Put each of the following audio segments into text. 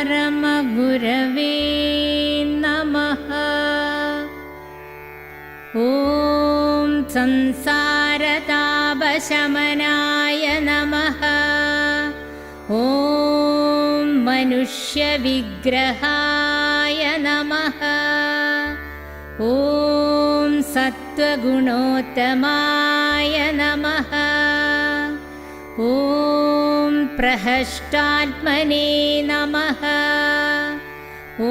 परमगुरवे नमः। ॐ संसारतापशमनाय नमः। ॐ मनुष्यविग्रहाय नमः। ॐ सत्त्वगुणोत्तमाय नमः। ॐ प्रहष्टात्मने नमः। ॐ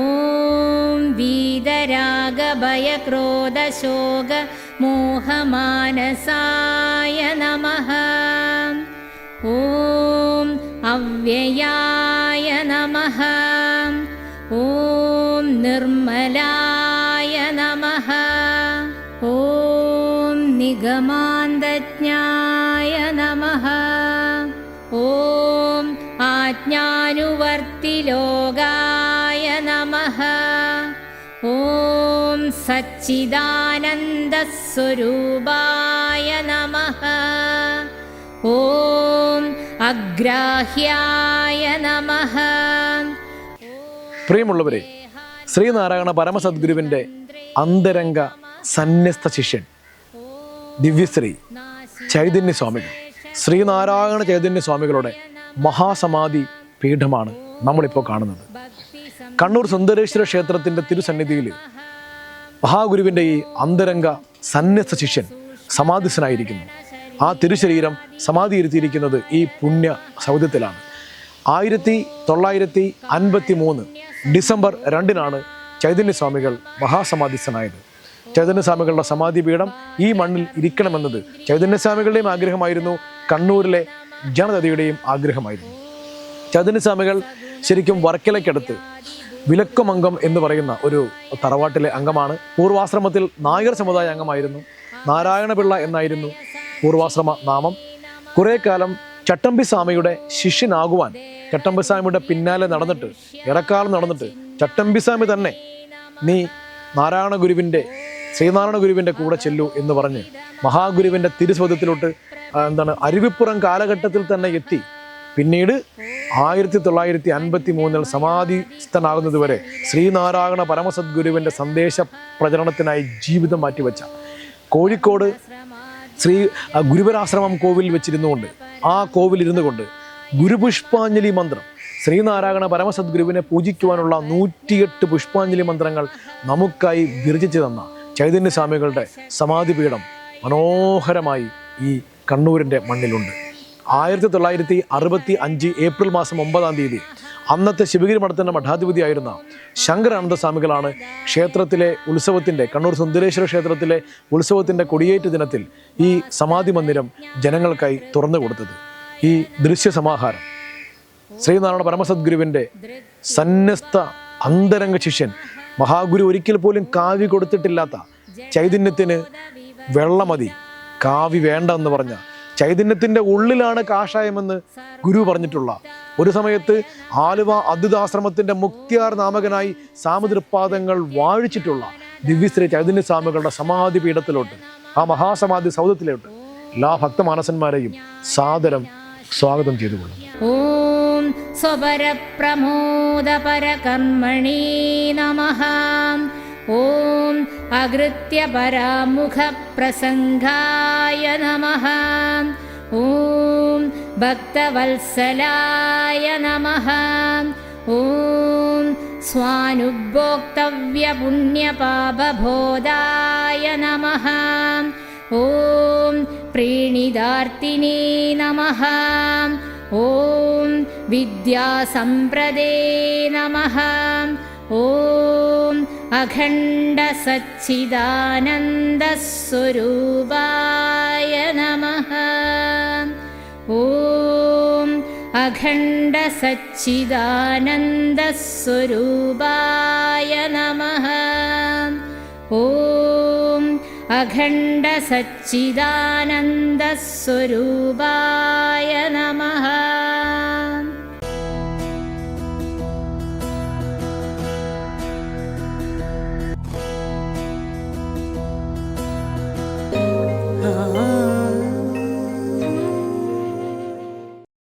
वीदरागभयक्रोधशोक मोहमानसाय नमः। ॐ अव्ययाय नमः। ॐ निर्मलाय निगमान्दज्ञाय नमः ॐ आज्ञानुवर्तिलोगाय नमः ॐ सच्चिदानन्दस्वरूपाय नमः ॐ अग्राह्याय नमः പ്രിയമുള്ളവരെ ശ്രീനാരായണ പരമസദ്ഗുരുവിൻ്റെ അന്തരംഗ സന്യസ്ത ശിഷ്യൻ ദിവ്യശ്രീ ചൈതന്യ സ്വാമികൾ ശ്രീനാരായണ ചൈതന്യ സ്വാമികളുടെ മഹാസമാധി പീഠമാണ് നമ്മളിപ്പോൾ കാണുന്നത്. കണ്ണൂർ സുന്ദരേശ്വര ക്ഷേത്രത്തിന്റെ തിരുസന്നിധിയിൽ മഹാഗുരുവിന്റെ ഈ അന്തരംഗ സന്യസ്ത ശിഷ്യൻ സമാധിസ്ഥനായിരിക്കുന്നു. ആ തിരുശരീരം സമാധി ഇരുത്തിയിരിക്കുന്നത് ഈ പുണ്യ സൗദ്യത്തിലാണ് ആയിരത്തി തൊള്ളായിരത്തി അൻപത്തി മൂന്ന് ഡിസംബർ രണ്ടിനാണ് ചൈതന്യസ്വാമികൾ മഹാസമാധിസ്ഥനായത്. ചൈതന്യസ്വാമികളുടെ സമാധി പീഠം ഈ മണ്ണിൽ ഇരിക്കണമെന്നത് ചൈതന്യസ്വാമികളുടെയും ആഗ്രഹമായിരുന്നു. കണ്ണൂരിലെ ജനതയുടെയും ആഗ്രഹമായിരുന്നു. ചൈതന്യസ്വാമികൾ ശരിക്കും വർക്കലയ്ക്കടുത്ത് വിലക്കുമംഗം എന്ന് പറയുന്ന ഒരു തറവാട്ടിലെ അംഗമാണ്. പൂർവാശ്രമത്തിൽ നായർ സമുദായ അംഗമായിരുന്നു. നാരായണപിള്ള എന്നായിരുന്നു പൂർവാശ്രമ നാമം. കുറേ കാലം ചട്ടമ്പി സ്വാമിയുടെ ശിഷ്യനാകുവാൻ ചട്ടമ്പി സ്വാമിയുടെ പിന്നാലെ നടന്നിട്ട് ഇടക്കാലം നടന്നിട്ട് ചട്ടമ്പി സ്വാമി തന്നെ നീ നാരായണ ഗുരുവിന്റെ ശ്രീനാരായണ ഗുരുവിന്റെ കൂടെ ചെല്ലു എന്ന് പറഞ്ഞ് മഹാഗുരുവിന്റെ തിരുസ്വതത്തിലോട്ട് എന്താണ് അരുവിപ്പുറം കാലഘട്ടത്തിൽ തന്നെ എത്തി. പിന്നീട് ആയിരത്തി തൊള്ളായിരത്തി അൻപത്തി മൂന്നിൽ സമാധിസ്ഥനാകുന്നത് വരെ ശ്രീനാരായണ പരമസദ്ഗുരുവിന്റെ സന്ദേശ പ്രചരണത്തിനായി ജീവിതം മാറ്റിവെച്ച കോഴിക്കോട് ശ്രീ ഗുരുവരാശ്രമം വെച്ചിരുന്നു വെച്ചിരുന്നുകൊണ്ട് ആ കോവിലിരുന്നു കൊണ്ട് ഗുരുപുഷ്പാഞ്ജലി മന്ത്രം ശ്രീനാരായണ പരമസദ്ഗുരുവിനെ പൂജിക്കുവാനുള്ള നൂറ്റിയെട്ട് പുഷ്പാഞ്ജലി മന്ത്രങ്ങൾ നമുക്കായി വിരചിച്ചു തന്ന ചൈതന്യ സ്വാമികളുടെ സമാധിപീഠം മനോഹരമായി ഈ കണ്ണൂരിന്റെ മണ്ണിലുണ്ട്. ആയിരത്തി തൊള്ളായിരത്തി അറുപത്തി അഞ്ച് ഏപ്രിൽ മാസം ഒമ്പതാം തീയതി അന്നത്തെ ശിവഗിരി മഠത്തിന്റെ മഠാധിപതിയായിരുന്ന ശങ്കരാനന്ദ സ്വാമികളാണ് ക്ഷേത്രത്തിലെ ഉത്സവത്തിന്റെ കണ്ണൂർ സുന്ദരേശ്വര ക്ഷേത്രത്തിലെ ഉത്സവത്തിന്റെ കൊടിയേറ്റ ദിനത്തിൽ ഈ സമാധി മന്ദിരം ജനങ്ങൾക്കായി തുറന്നു കൊടുത്തത്. ഈ ദൃശ്യസമാഹാരം. ശ്രീനാരായണ പരമസദ്ഗുരുവിന്റെ സന്നസ്ഥ അന്തരംഗ ശിഷ്യൻ മഹാഗുരു ഒരിക്കൽ പോലും കാവി കൊടുത്തിട്ടില്ലാത്ത ചൈതന്യത്തിന് വെള്ളം മതി കാവി വേണ്ട എന്ന് പറഞ്ഞ. ചൈതന്യത്തിന്റെ ഉള്ളിലാണ് കാഷായമെന്ന് ഗുരു പറഞ്ഞിട്ടുള്ള. ഒരു സമയത്ത് ആലുവ അദ്വിതാശ്രമത്തിന്റെ മുക്തിയാർ നാമകനായി സാമുദ്രപാദങ്ങൾ വാഴിച്ചിട്ടുള്ള ദിവ്യശ്രീ ചൈതന്യ സ്വാമികളുടെ സമാധി പീഠത്തിലോട്ട് ആ മഹാസമാധി സൗദത്തിലോട്ട് എല്ലാ ഭക്തമാനസന്മാരെയും സാദരം സ്വാഗതം ചെയ്തുകൊള്ളും ഓം ഓം अकृत्यपरामुखप्रसङ्गाय नमः। ॐ भक्तवत्सलाय नमः। ॐ स्वानुभोक्तव्यपुण्यपापबोधाय नमः। ॐ प्रीणिदार्तिने नमः। ॐ विद्यासम्प्रदे नमः। ॐ अखण्डसच्चिदानन्दस्वरूपाय नमः। ॐ अखण्डसच्चिदानन्दस्वरूपाय नमः। ॐ अखण्डसच्चिदानन्दस्वरूपाय नमः